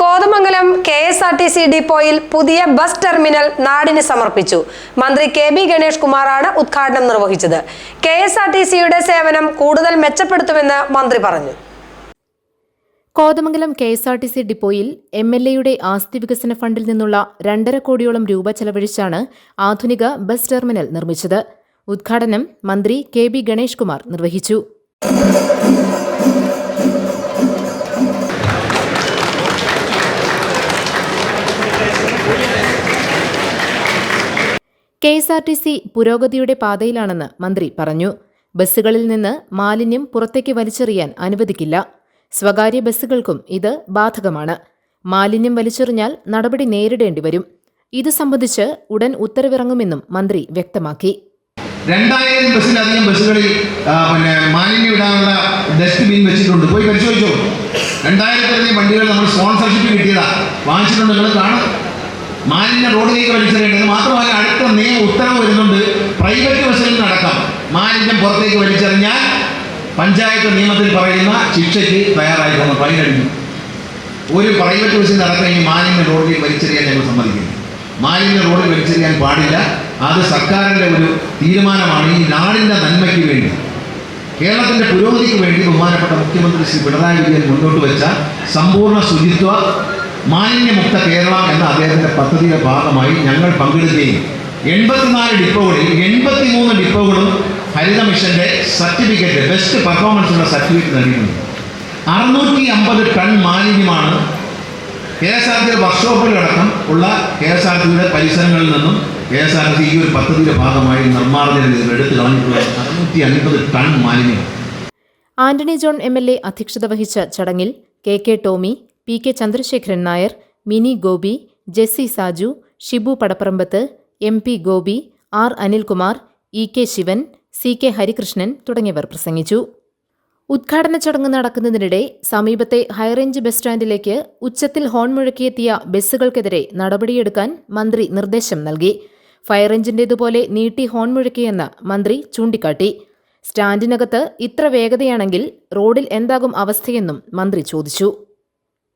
Kothamangalam K S R T C ഡിപ്പോയിൽ പുതിയ bus terminal നാടിന് സമർപ്പിച്ചു. മന്ത്രി കെ ബി ഗണേഷ് കുമാറാണ് ഉദ്ഘാടനം നിർവഹിച്ചത്. കെ എസ് ആർ ടി സിയുടെ സേവനം കൂടുതൽ മെച്ചപ്പെടുത്തുമെന്ന് മന്ത്രി പറഞ്ഞു. Kothamangalam K S R T C ഡിപ്പോയിൽ എം എൽ എയുടെ ആസ്തി വികസന ഫണ്ടിൽ നിന്നുള്ള രണ്ടര കോടിയോളം രൂപ ചെലവഴിച്ചാണ് ആധുനിക ബസ് ടെർമിനൽ നിർമ്മിച്ചത്. ഉദ്ഘാടനം മന്ത്രി കെ ബി ഗണേഷ് കുമാർ നിർവഹിച്ചു. K S R T C പുരോഗതിയുടെ പാതയിലാണെന്ന് മന്ത്രി പറഞ്ഞു. ബസ്സുകളിൽ നിന്ന് മാലിന്യം പുറത്തേക്ക് വലിച്ചെറിയാൻ അനുവദിക്കില്ല. സ്വകാര്യ ബസ്സുകൾക്കും ഇത് ബാധകമാണ്. മാലിന്യം വലിച്ചെറിഞ്ഞാൽ നടപടി നേരിടേണ്ടി വരും. ഇത് സംബന്ധിച്ച് ഉടൻ ഉത്തരവിറങ്ങുമെന്നും മന്ത്രി വ്യക്തമാക്കി. രണ്ടായിരം ബസ്സിലധികം ബസ്സുകളിൽ പിന്നെ മാലിന്യം ഇടാനുള്ള ഡസ്റ്റ്ബിൻ വെച്ചിട്ടുണ്ട്. പോയി പരിശോധിച്ചോ? രണ്ടായിരത്തിലധികം വണ്ടികൾ നമ്മൾ സ്പോൺസർഷിപ്പ് കിട്ടിയതാ. വാങ്ങിച്ചിട്ടുണ്ട്. നിങ്ങൾ കാണും. മാലിന്യം റോഡിലേക്ക് വലിച്ചെറിയേണ്ടത് മാത്രമല്ല അടുത്ത നിയമ ഉത്തരവ് വരുന്നുണ്ട്. പ്രൈവറ്റ് ബസ്സിൽ നടക്കാം മാലിന്യം പുറത്തേക്ക് വലിച്ചെറിഞ്ഞാൽ പഞ്ചായത്ത് നിയമത്തിൽ പറയുന്ന ശിക്ഷയ്ക്ക് തയ്യാറായിക്കൊണ്ട് ഫൈനടിക്കും ഒരു പ്രൈവറ്റ് ബസ്സിൽ നടക്കുന്ന ഈ മാലിന്യ റോഡിൽ വലിച്ചെറിയാൻ ഞങ്ങൾ സമ്മതിക്കുന്നു മാലിന്യ റോഡിൽ വലിച്ചെറിയാൻ പാടില്ല. അത് സർക്കാരിന്റെ ഒരു തീരുമാനമാണ്. ഈ നാടിന്റെ നന്മയ്ക്ക് വേണ്ടി കേരളത്തിന്റെ പുരോഗതിക്ക് വേണ്ടി ബഹുമാനപ്പെട്ട മുഖ്യമന്ത്രി ശ്രീ പിണറായി വിജയൻ മുന്നോട്ട് വെച്ച സമ്പൂർണ ശുചിത്വ മാലിന്യമുക്ത കേരളം എന്ന അദ്ദേഹത്തിന്റെ പദ്ധതിയുടെ ഭാഗമായി ഞങ്ങൾ പങ്കെടുക്കുകയും എൺപത്തിനാല് ഡിപ്പോകളിൽ എൺപത്തിമൂന്ന് ഡിപ്പോകളും ഹരിത മിഷന്റെ സർട്ടിഫിക്കറ്റ് ബെസ്റ്റ് പെർഫോമൻസിനുള്ള സർട്ടിഫിക്കറ്റ് നൽകിയിട്ടുണ്ട്. അറുന്നൂറ്റി അമ്പത് ടൺ മാലിന്യമാണ് കെ എസ് ആർ ടി വർക്ക്ഷോപ്പുകളടക്കം ഉള്ള കെ എസ് ആർ ടിയുടെ പരിസരങ്ങളിൽ നിന്നും കെ എസ് ആർ ടി ഈ ഒരു പദ്ധതിയുടെ ഭാഗമായി നിർമ്മാർജന എടുത്തു കളഞ്ഞിട്ടുള്ള അറുന്നൂറ്റി അൻപത് ടൺ മാലിന്യം. Antony John M L A അധ്യക്ഷത വഹിച്ച ചടങ്ങിൽ K K Tomy P K Chandrasekharan Nair Mini Gopi Jessy Saju Shibu Padapparambath M P Gopi R Anilkumar E K Shivan C K Harikrishnan തുടങ്ങിയവർ പ്രസംഗിച്ചു. ഉദ്ഘാടന ചടങ്ങ് നടക്കുന്നതിനിടെ സമീപത്തെ ഹൈറേഞ്ച് ബസ് സ്റ്റാൻഡിലേക്ക് ഉച്ചത്തിൽ horn മുഴക്കിയെത്തിയ ബസ്സുകൾക്കെതിരെ നടപടിയെടുക്കാൻ മന്ത്രി നിർദ്ദേശം നൽകി. ഫയർ എഞ്ചിന്റേതുപോലെ നീട്ടി ഹോൺ മുഴക്കിയെന്ന് മന്ത്രി ചൂണ്ടിക്കാട്ടി. സ്റ്റാൻഡിനകത്ത് ഇത്ര വേഗതയാണെങ്കിൽ റോഡിൽ എന്താകും അവസ്ഥയെന്നും മന്ത്രി ചോദിച്ചു.